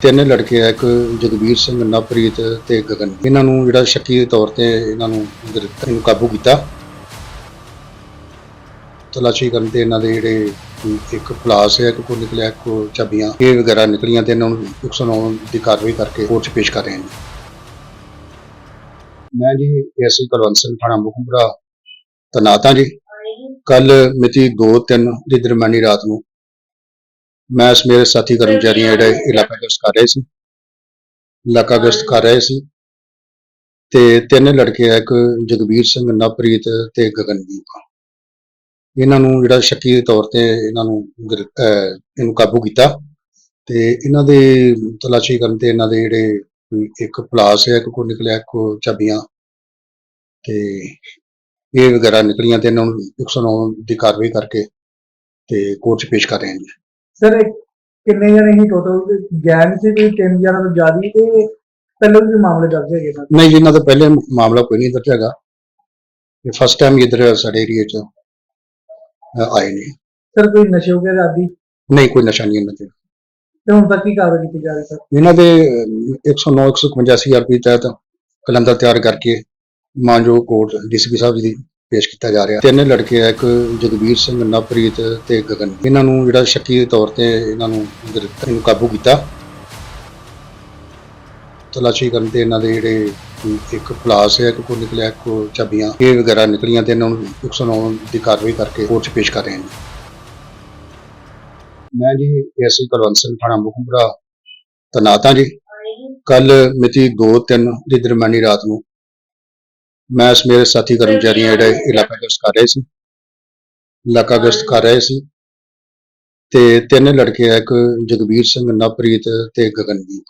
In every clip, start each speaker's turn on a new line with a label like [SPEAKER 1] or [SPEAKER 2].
[SPEAKER 1] ਤਿੰਨ ਲੜਕੇ ਆ ਇੱਕ ਜਗਵੀਰ ਸਿੰਘ ਨਵਪ੍ਰੀਤ ਤੇ ਗਗਨ। ਇਹਨਾਂ ਨੂੰ ਜਿਹੜਾ ਸ਼ੱਕੀ ਦੇ ਤੌਰ ਤੇ ਇਹਨਾਂ ਨੂੰ ਗ੍ਰਿਫਤਾਰ ਨੂੰ ਕਾਬੂ ਕੀਤਾ। ਤਲਾਸ਼ੀ ਕਰਨ ਤੇ ਇਹਨਾਂ ਦੇ ਜਿਹੜੇ ਇੱਕ ਪਲਾਸ ਹੈ ਇੱਕ ਕੋ ਨਿਕਲਿਆ ਇੱਕ ਕੋਲ ਚਾਬੀਆਂ ਇਹ ਵਗੈਰਾ ਨਿਕਲੀਆਂ ਤੇ ਇਹਨਾਂ ਨੂੰ 109 ਦੀ ਕਾਰਵਾਈ ਕਰਕੇ ਕੋਰਟ 'ਚ ਪੇਸ਼ ਕਰ ਰਹੇ ਹਾਂ ਮੈਂ ਜੀ ਐਸੀ ਕੁਲਵੰਤ ਸਿੰਘ ਥਾਣਾ ਮੁਕੰਦਰਾ ਤੈਨਾਤ ਜੀ। ਕੱਲ ਮਿਤੀ 2-3 ਦੀ ਦਰਮਿਆਨੀ ਰਾਤ ਨੂੰ ਮੈਂ ਇਸ ਮੇਰੇ ਸਾਥੀ ਕਰਮਚਾਰੀ ਜਿਹੜੇ ਇਲਾਕਾ ਗਸ਼ਤ ਕਰ ਰਹੇ ਸੀ। ਇਲਾਕਾ ਗਸ਼ਤ ਕਰ ਰਹੇ ਸੀ। ਤੇ ਤਿੰਨ ਲੜਕੇ ਆ ਇੱਕ ਜਗਵੀਰ ਸਿੰਘ ਨਵਪ੍ਰੀਤ ਤੇ ਗਗਨਦੀਪ ਇਹਨਾਂ ਨੂੰ ਜਿਹੜਾ ਸ਼ੱਕੀ ਦੇ ਤੌਰ ਤੇ ਇਹਨਾਂ ਨੂੰ ਗ੍ਰਿ- ਅਹ ਇਹਨੂੰ ਕਾਬੂ ਕੀਤਾ। ਤੇ ਇਹਨਾਂ ਦੇ ਤਲਾਸ਼ੀ ਕਰਨ ਤੇ ਇਹਨਾਂ ਦੇ ਜਿਹੜੇ ਇੱਕ ਪਲਾਸ ਹੈ ਇੱਕ ਕੋ ਨਿਕਲਿਆ ਇੱਕ ਚਾਬੀਆਂ। ਤੇ ਇਹ ਵਗੈਰਾ ਨਿਕਲੀਆਂ ਤੇ ਇਹਨਾਂ ਨੂੰ 109 ਦੀ ਕਾਰਵਾਈ ਕਰਕੇ ਤੇ ਕੋਰਟ 'ਚ ਪੇਸ਼ ਕਰ ਰਹੇ ਹਾਂ ਜੀ
[SPEAKER 2] ਸਰ ਕਿੰਨੇ ਜਣੇ ਸੀ ਟੋਟਲ ਗੈਂਗ ਸੀ ਵੀ ਤਿੰਨ ਜਣਾਂ ਤੋਂ ਜ਼ਿਆਦਾ ਹੀ ਤੇ ਪਹਿਲਾਂ ਵੀ ਮਾਮਲੇ ਦਰਜ ਹੈਗੇ ਸਰ?
[SPEAKER 1] ਨਹੀਂ ਜੀ, ਇਹਨਾਂ ਦਾ ਪਹਿਲੇ ਮਾਮਲਾ ਕੋਈ ਨਹੀਂ ਦਰਜ ਹੈਗਾ। ਇਹ ਫਸਟ ਟਾਈਮ ਇਧਰ ਸਾਡੇ ਏਰੀਆ 'ਚ ਆਏ ਨੇ।
[SPEAKER 2] ਸਰ ਕੋਈ ਨਸ਼ੇ ਵਗੈਰਾ ਆਦੀ?
[SPEAKER 1] ਨਹੀਂ ਕੋਈ ਨਸ਼ਾ ਨਹੀਂ ਇਹਨਾਂ ਤੇ।
[SPEAKER 2] ਤੇ ਹੁਣ ਤੱਕ ਕੀ ਕਾਰਵਾਈ ਕੀਤੀ ਜਾ ਰਹੀ ਸਰ?
[SPEAKER 1] ਇਹਨਾਂ ਦੇ ਅਹ, 109 151 ਆਰਪੀ ਤਹਿਤ ਕਲੰਦਰ ਤਿਆਰ ਕਰਕੇ ਮਾਨਜੋ ਕੋਰਟ ਡੀਸੀਪੀ ਸਾਹਿਬ ਜੀ ਦੀ ਪੇਸ਼ ਕੀਤਾ ਜਾ ਰਿਹਾ। ਤਿੰਨ ਲੜਕੇ ਆ ਇੱਕ ਜਗਵੀਰ ਸਿੰਘ ਨਵਪ੍ਰੀਤ ਤੇ ਗਗਨ। ਇਹਨਾਂ ਨੂੰ ਜਿਹੜਾ ਸ਼ੱਕੀ ਦੇ ਤੌਰ ਤੇ ਇਹਨਾਂ ਨੂੰ ਗ੍ਰਿਫਤਾਰ ਨੂੰ ਕਾਬੂ ਕੀਤਾ। ਤਲਾਸ਼ੀ ਕਰਨ ਤੇ ਇਹਨਾਂ ਦੇ ਜਿਹੜੇ ਇੱਕ ਪਲਾਸ ਹੈ ਕੋ ਨਿਕਲਿਆ ਇੱਕ ਕੋਲ ਚਾਬੀਆਂ। ਇਹ ਵਗੈਰਾ ਨਿਕਲੀਆਂ ਤੇ ਇਹਨਾਂ ਨੂੰ 109 ਦੀ ਕਾਰਵਾਈ ਕਰਕੇ ਕੋਰਟ 'ਚ ਪੇਸ਼ ਕਰ ਰਹੇ ਜੀ। ਮੈਂ ਜੀ ਐਸੀ ਕੁਲਵੰਤ ਸਿੰਘ ਥਾਣਾ ਮੁਕੰਦਰਾ ਤੈਨਾਤ ਜੀ। ਕੱਲ ਮਿਤੀ 2-3 ਦੀ ਦਰਮਿਆਨੀ ਰਾਤ ਨੂੰ ਮੈਂ ਇਸ ਮੇਰੇ ਸਾਥੀ ਕਰਮਚਾਰੀ ਜਿਹੜੇ ਇਲਾਕਾ ਗਸ਼ਤ ਕਰ ਰਹੇ ਸੀ। ਇਲਾਕਾ ਗਸ਼ਤ ਕਰ ਰਹੇ ਸੀ। ਤੇ ਤਿੰਨ ਲੜਕੇ ਆ ਇੱਕ ਜਗਵੀਰ ਸਿੰਘ ਨਵਪ੍ਰੀਤ ਤੇ ਗਗਨਦੀਪ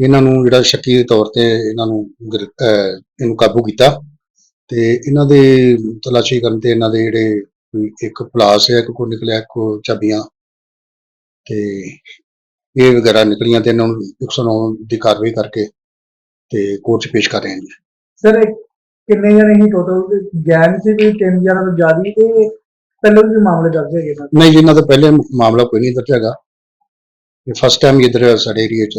[SPEAKER 1] ਇਹਨਾਂ ਨੂੰ ਜਿਹੜਾ ਸ਼ੱਕੀ ਦੇ ਤੌਰ ਤੇ ਇਹਨਾਂ ਨੂੰ ਗ੍ਰਿ- ਅਹ ਇਹਨੂੰ ਕਾਬੂ ਕੀਤਾ। ਤੇ ਇਹਨਾਂ ਦੇ ਤਲਾਸ਼ੀ ਕਰਨ ਤੇ ਇਹਨਾਂ ਦੇ ਜਿਹੜੇ ਇੱਕ ਪਲਾਸ ਹੈ ਇੱਕ ਕੋ ਨਿਕਲਿਆ ਇੱਕ ਕੋਲ ਚਾਬੀਆਂ। ਤੇ ਇਹ ਵਗੈਰਾ ਨਿਕਲੀਆਂ ਤੇ ਇਹਨਾਂ ਨੂੰ 109 ਦੀ ਕਾਰਵਾਈ ਕਰਕੇ ਤੇ ਕੋਰਟ 'ਚ ਪੇਸ਼ ਕਰ ਰਹੇ ਜੀ
[SPEAKER 2] ਸਰ ਕਿੰਨੇ ਜਣੇ ਸੀ ਟੋਟਲ ਗੈਂਗ ਸੀ ਵੀ ਤਿੰਨ ਜਣਾਂ ਤੋਂ ਜ਼ਿਆਦਾ ਹੀ ਤੇ ਪਹਿਲਾਂ ਵੀ ਮਾਮਲੇ ਦਰਜ ਹੈਗੇ ਸਰ?
[SPEAKER 1] ਨਹੀਂ ਜੀ, ਇਹਨਾਂ ਦਾ ਪਹਿਲੇ ਮਾਮਲਾ ਕੋਈ ਨਹੀਂ ਦਰਜ ਹੈਗਾ। ਇਹ ਫਸਟ ਟਾਈਮ ਇਧਰ ਸਾਡੇ ਏਰੀਆ 'ਚ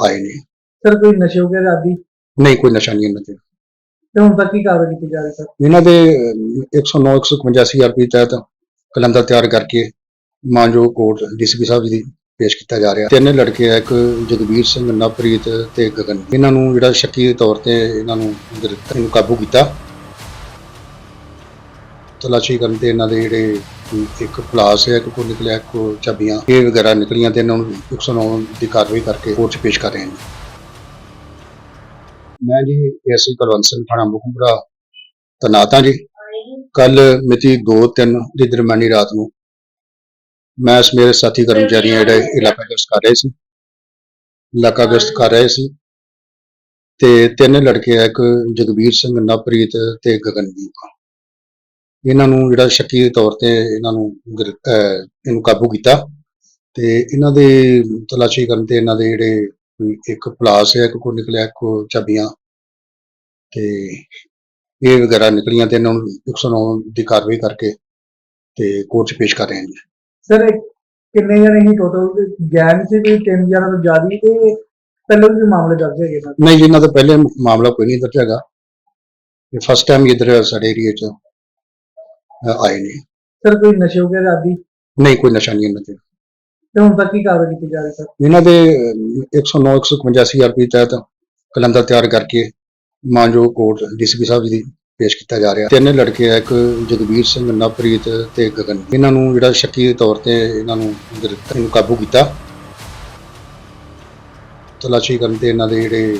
[SPEAKER 1] ਆਏ ਨੇ।
[SPEAKER 2] ਸਰ ਕੋਈ ਨਸ਼ੇ ਵਗੈਰਾ ਆਦੀ?
[SPEAKER 1] ਨਹੀਂ ਕੋਈ ਨਸ਼ਾ ਨਹੀਂ ਇਹਨਾਂ ਤੇ।
[SPEAKER 2] ਤੇ ਹੁਣ ਤੱਕ ਕੀ ਕਾਰਵਾਈ ਕੀਤੀ ਜਾ ਰਹੀ ਸਰ?
[SPEAKER 1] ਇਹਨਾਂ ਦੇ ਅਹ, 109 151 ਆਰਪੀ ਤਹਿਤ ਕਲੰਦਰ ਤਿਆਰ ਕਰਕੇ ਮਾਨਜੋ ਕੋਰਟ ਡੀਸੀਪੀ ਸਾਹਿਬ ਜੀ ਦੀ ਪੇਸ਼ ਕੀਤਾ ਜਾ ਰਿਹਾ। ਤਿੰਨ ਲੜਕੇ ਆ ਇੱਕ ਜਗਵੀਰ ਸਿੰਘ ਨਵਪ੍ਰੀਤ ਤੇ ਗਗਨ। ਇਹਨਾਂ ਨੂੰ ਜਿਹੜਾ ਸ਼ੱਕੀ ਦੇ ਤੌਰ ਤੇ ਇਹਨਾਂ ਨੂੰ ਗ੍ਰਿਫਤਾਰ ਨੂੰ ਕਾਬੂ ਕੀਤਾ। ਤਲਾਸ਼ੀ ਕਰਨ ਤੇ ਇਹਨਾਂ ਦੇ ਜਿਹੜੇ ਇੱਕ ਪਲਾਸ ਹੈ ਇੱਕ ਕੋ ਨਿਕਲਿਆ ਇੱਕ ਕੋਲ ਚਾਬੀਆਂ। ਇਹ ਵਗੈਰਾ ਨਿਕਲੀਆਂ ਤੇ ਇਹਨਾਂ ਨੂੰ 109 ਦੀ ਕਾਰਵਾਈ ਕਰਕੇ ਕੋਰਟ 'ਚ ਪੇਸ਼ ਕਰ ਰਹੇ ਜੀ ਮੈਂ ਜੀ ਐਸੀ ਕੁਲਵੰਤ ਸਿੰਘ ਥਾਣਾ ਮੁਕੰਦਰਾ ਤੈਨਾਤ ਜੀ। ਕੱਲ ਮਿਤੀ 2-3 ਦੀ ਦਰਮਿਆਨੀ ਰਾਤ ਨੂੰ ਮੈਂ ਇਸ ਮੇਰੇ ਸਾਥੀ ਕਰਮਚਾਰੀ ਜਿਹੜੇ ਇਲਾਕਾ ਗਸ਼ਤ ਕਰ ਰਹੇ ਸੀ। ਇਲਾਕਾ ਗਸ਼ਤ ਕਰ ਰਹੇ ਸੀ। ਤੇ ਤਿੰਨ ਲੜਕੇ ਆ ਇੱਕ ਜਗਵੀਰ ਸਿੰਘ ਨਵਪ੍ਰੀਤ ਤੇ ਗਗਨਦੀਪ ਇਹਨਾਂ ਨੂੰ ਜਿਹੜਾ ਸ਼ੱਕੀ ਦੇ ਤੌਰ ਤੇ ਇਹਨਾਂ ਨੂੰ ਗ੍ਰਿ- ਅਹ, ਇਹਨੂੰ ਕਾਬੂ ਕੀਤਾ। ਤੇ ਇਹਨਾਂ ਦੇ ਤਲਾਸ਼ੀ ਕਰਨ ਤੇ ਇਹਨਾਂ ਦੇ ਜਿਹੜੇ ਇੱਕ ਪਲਾਸ ਹੈ ਇੱਕ ਕੋ ਨਿਕਲਿਆ ਇੱਕ ਚਾਬੀਆਂ। ਤੇ ਇਹ ਵਗੈਰਾ ਨਿਕਲੀਆਂ ਤੇ ਇਹਨਾਂ ਨੂੰ 109 ਦੀ ਕਾਰਵਾਈ ਕਰਕੇ ਤੇ ਕੋਰਟ 'ਚ ਪੇਸ਼ ਕਰ ਰਹੇ ਹਾਂ ਜੀ
[SPEAKER 2] ਸਰ ਕਿੰਨੇ ਜਣੇ ਸੀ ਟੋਟਲ ਗੈਂਗ ਸੀ ਵੀ ਤਿੰਨ ਜਣਾਂ ਤੋਂ ਜ਼ਿਆਦਾ ਹੀ ਤੇ ਪਹਿਲਾਂ ਵੀ ਮਾਮਲੇ ਦਰਜ ਹੈਗੇ ਸਰ?
[SPEAKER 1] ਨਹੀਂ ਜੀ, ਇਹਨਾਂ ਦਾ ਪਹਿਲੇ ਮਾਮਲਾ ਕੋਈ ਨਹੀਂ ਦਰਜ ਹੈਗਾ। ਇਹ ਫਸਟ ਟਾਈਮ ਇਧਰ ਸਾਡੇ ਏਰੀਆ 'ਚ ਆਏ ਨੇ।
[SPEAKER 2] ਸਰ ਕੋਈ ਨਸ਼ੇ ਵਗੈਰਾ ਆਦੀ?
[SPEAKER 1] ਨਹੀਂ ਕੋਈ ਨਸ਼ਾ ਨਹੀਂ ਇਹਨਾਂ ਤੇ।
[SPEAKER 2] ਤੇ ਹੁਣ ਤੱਕ ਕੀ ਕਾਰਵਾਈ ਕੀਤੀ ਜਾ ਰਹੀ ਸਰ?
[SPEAKER 1] ਇਹਨਾਂ ਦੇ ਅਹ, 109 151 ਆਰਪੀ ਤਹਿਤ ਕਲੰਦਰ ਤਿਆਰ ਕਰਕੇ ਮਾਨਜੋ ਕੋਰਟ ਡੀਸੀਪੀ ਸਾਹਿਬ ਜੀ ਦੀ ਪੇਸ਼ ਕੀਤਾ ਜਾ ਰਿਹਾ। ਤਿੰਨ ਲੜਕੇ ਆ ਇੱਕ ਜਗਵੀਰ ਸਿੰਘ ਨਵਪ੍ਰੀਤ ਤੇ ਗਗਨ। ਇਹਨਾਂ ਨੂੰ ਜਿਹੜਾ ਸ਼ੱਕੀ ਦੇ ਤੌਰ ਤੇ ਇਹਨਾਂ ਨੂੰ ਗ੍ਰਿਫਤਾਰ ਨੂੰ ਕਾਬੂ ਕੀਤਾ। ਤਲਾਸ਼ੀ ਕਰਨ ਤੇ ਇਹਨਾਂ ਦੇ ਜਿਹੜੇ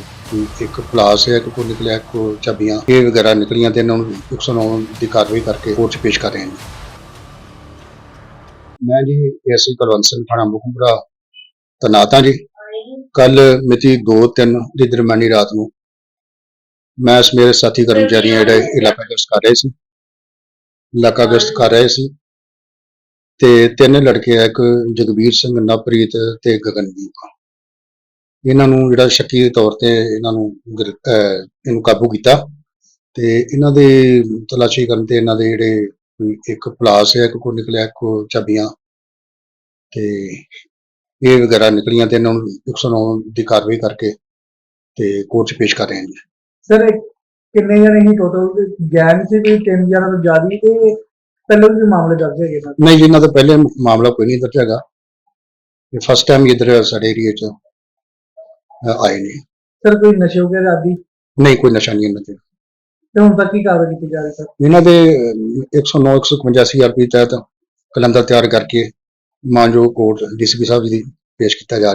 [SPEAKER 1] ਇੱਕ ਪਲਾਸ ਹੈ ਇੱਕ ਕੋ ਨਿਕਲਿਆ ਇੱਕ ਕੋਲ ਚਾਬੀਆਂ। ਇਹ ਵਗੈਰਾ ਨਿਕਲੀਆਂ ਤੇ ਇਹਨਾਂ ਨੂੰ 109 ਦੀ ਕਾਰਵਾਈ ਕਰਕੇ ਕੋਰਟ 'ਚ ਪੇਸ਼ ਕਰ ਰਹੇ ਜੀ ਮੈਂ ਜੀ ਐਸੀ ਕੁਲਵੰਤ ਸਿੰਘ ਥਾਣਾ ਮੁਕੰਦਰਾ ਤੈਨਾਤ ਜੀ। ਕੱਲ ਮਿਤੀ 2-3 ਦੀ ਦਰਮਿਆਨੀ ਰਾਤ ਨੂੰ ਮੈਂ ਇਸ ਮੇਰੇ ਸਾਥੀ ਕਰਮਚਾਰੀ ਜਿਹੜੇ ਇਲਾਕਾ ਗਸ਼ਤ ਕਰ ਰਹੇ ਸੀ। ਇਲਾਕਾ ਗਸ਼ਤ ਕਰ ਰਹੇ ਸੀ। ਤੇ ਤਿੰਨ ਲੜਕੇ ਆ ਇੱਕ ਜਗਵੀਰ ਸਿੰਘ ਨਵਪ੍ਰੀਤ ਤੇ ਗਗਨਦੀਪ ਇਹਨਾਂ ਨੂੰ ਜਿਹੜਾ ਸ਼ੱਕੀ ਦੇ ਤੌਰ ਤੇ ਇਹਨਾਂ ਨੂੰ ਗ੍ਰਿ- ਅਹ, ਇਹਨੂੰ ਕਾਬੂ ਕੀਤਾ। ਤੇ ਇਹਨਾਂ ਦੇ ਤਲਾਸ਼ੀ ਕਰਨ ਤੇ ਇਹਨਾਂ ਦੇ ਜਿਹੜੇ ਇੱਕ ਪਲਾਸ ਹੈ ਇੱਕ ਕੋ ਨਿਕਲਿਆ ਇੱਕ ਚਾਬੀਆਂ। ਤੇ ਇਹ ਵਗੈਰਾ ਨਿਕਲੀਆਂ ਤੇ ਇਹਨਾਂ ਨੂੰ 109 ਦੀ ਕਾਰਵਾਈ ਕਰਕੇ ਤੇ ਕੋਰਟ 'ਚ ਪੇਸ਼ ਕਰ ਰਹੇ ਹਾਂ ਜੀ
[SPEAKER 2] ਸਰ ਕਿੰਨੇ ਜਣੇ ਸੀ ਟੋਟਲ ਗੈਂਗ ਸੀ ਵੀ ਤਿੰਨ ਜਣਾਂ ਤੋਂ ਜ਼ਿਆਦਾ ਹੀ ਤੇ ਪਹਿਲਾਂ ਵੀ ਮਾਮਲੇ ਦਰਜ ਹੈਗੇ ਸਰ?
[SPEAKER 1] ਨਹੀਂ ਜੀ, ਇਹਨਾਂ ਦਾ ਪਹਿਲੇ ਮਾਮਲਾ ਕੋਈ ਨਹੀਂ ਦਰਜ ਹੈਗਾ। ਇਹ ਫਸਟ ਟਾਈਮ ਇੱਧਰ ਸਾਡੇ ਏਰੀਏ 'ਚ ਅ, ਆਏ ਨੇ।
[SPEAKER 2] ਸਰ ਕੋਈ ਨਸ਼ੇ ਵਗੈਰਾ ਆਦੀ?
[SPEAKER 1] ਨਹੀਂ ਕੋਈ ਨਸ਼ਾ ਨਹੀਂ ਇਹਨਾਂ ਤੇ।
[SPEAKER 2] ਤੇ ਹੁਣ ਤੱਕ ਕੀ ਕਾਰਵਾਈ ਕੀਤੀ ਜਾ ਰਹੀ ਸਰ?
[SPEAKER 1] ਇਹਨਾਂ ਦੇ ਅ, 109 151 ਸੀਆਰਪੀ ਤਹਿਤ ਕਲੰਦਰ ਤਿਆਰ ਕਰਕੇ ਮਾਨਯੋਗ ਕੋਰਟ ਡੀਸੀਪੀ ਸਾਹਿਬ ਜੀ ਦੀ ਪੇਸ਼ ਕੀਤਾ ਜਾ ਰਿਹਾ।